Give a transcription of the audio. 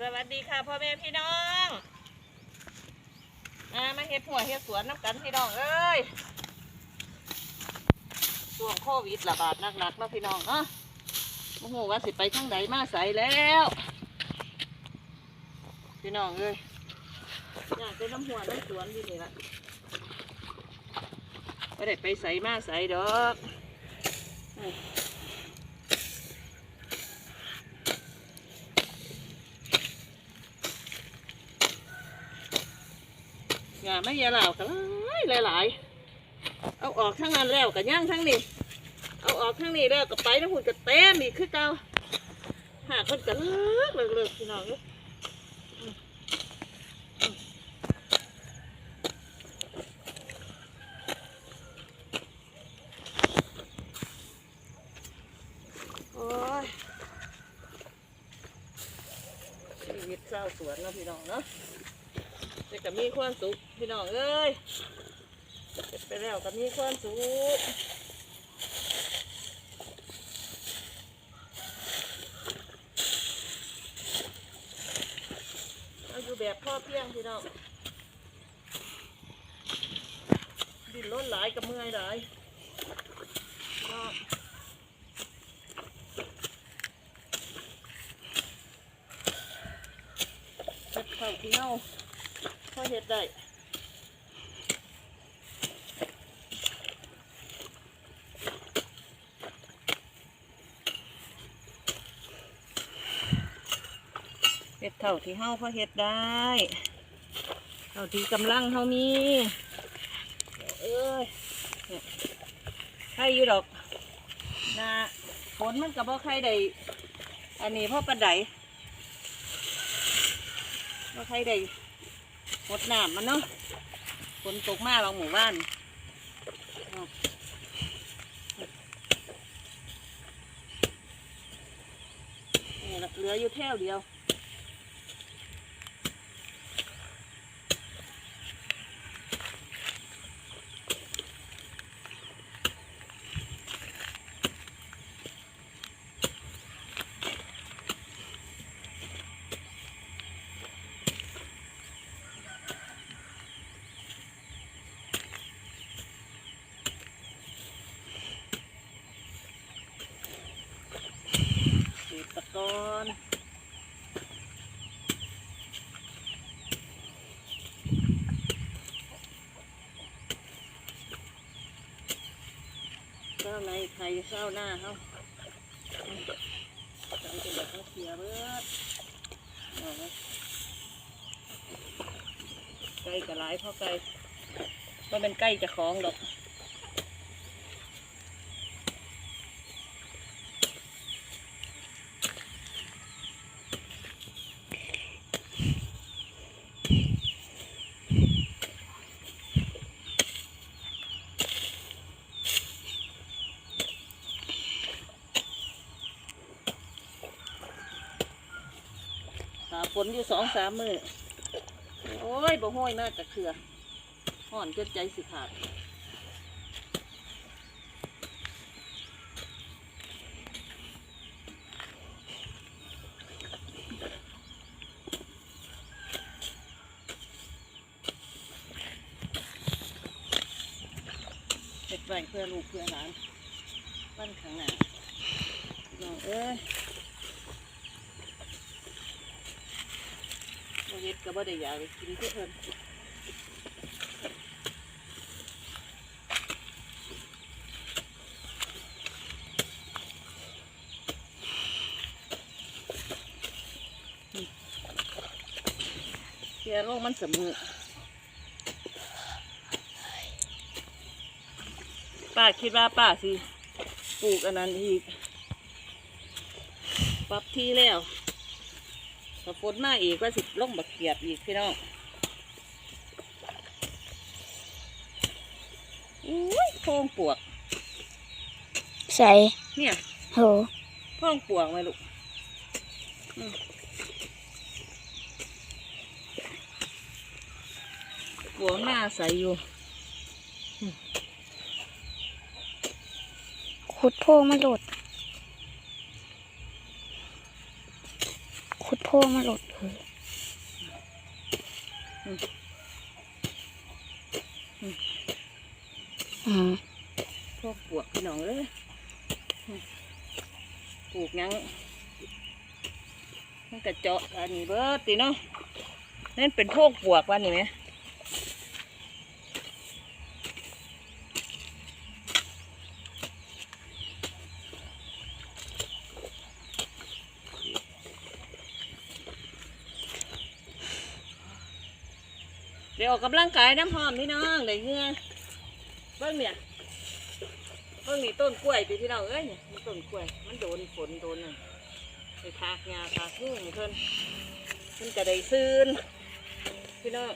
สวัสดีค่ะพ่อแม่พี่น้องมามาเฮ็ดหัวเฮ็ดสวนน้ำกันพี่น้องเอ้ยช่วงโควิดระบาดหนักๆเนาะพี่น้องเนาะโอ้โหว่าสิไปทางใดมาใสแล้ว พี่น้องเอ้ยอยากได้น้ำหัวน้ำสวนที่นี่ละไม่ได้ไปใสมาใสดอก งาไม่ยาเหล่ากันหลายหลายๆเอาออกทั้งนั้นแล้วกับย่างทั้งนี้ เอาออกทั้งนี้แล้วกับไปน้ำหุ่นกับเต้มอีกคือเก่าหาคนกันเลิกเลิกเลิกพี่น้องเอ้ยอืมอืมโอ้ยชีวิตเศร้าสวนนะพี่น้องเนาะ แต่ก็มีความสุขพี่น้องเอ้ยเก็บไปแล้วก็มีความสุขเราอยู่แบบพ่อเพียงพี่น้องดินล้นหลายกับเมื่อยหลายพี่น้องเฮ็ดข้าที่เน่า พอเห็ดได้เห็ดเท่าที่เฮาพอเห็ดได้ เท่าที่กำลังเฮามีเอ้ยใครอยู่ดอกนาฝนมันกับบ่ใครได้อันนี้พ่อประไดบ่ใครได้ หมดน้ำมันเนาะฝนตกมาบางหมู่บ้านเนี่เหลืออยู่แถวเดียว เศษตะกอนเจ้าในไข่เจ้าหน้าเขาใส่เป็นแบบเขาเสียเบิดเอาไว้ไก่กระไรเพราะไก่ก็เป็นไก่จะคล้องดอก ฝนอยู่สองสามมือโอ้ยบ่ห้อยมากกะเถื่อห่อนจนใจสิขาดเฮ็ดไว้เพื่อลูกเพื่อหลานบ้านข้างหน้าน้องเอ้ย บ่เฮ็ด ก็บ่ได้อยากกินเพิ่นเสียโรคมันเสมอป้าคิดว่าป้าสิปลูกอันนั้นอีกปรับที่แล้ว ถ้าฝนมาอีกก็สิลงบักเกียบอีกพี่น้องอุ้ยโพรงปวก ใส่เนี่ยโหโพรงปวกไหมลูกอืมปวกหน้าใสอยู่ขุดโพรงมาโหลด ขุด โพรพ่มาหลดอืมพวกปวกพี่น้องเอ้ยปลูกหยังมันกระเจาะอันนี้เบิดติเนาะนั่นเป็นพวกปวกวันนี้ไหม ออกกำลังกายน้ำหอมพี่น้องเด้เหงื่อเบิ่งเนี่ยเพิ่งนี่ต้นกล้วยพี่พี่น้องเอ้ยเนี่ยมีต้นกล้วย มันโดนฝนโดนน่ะไปทากหญ้าทากยุ่งเพิ่นเพิ่นก็ได้ซื้นพี่น้อง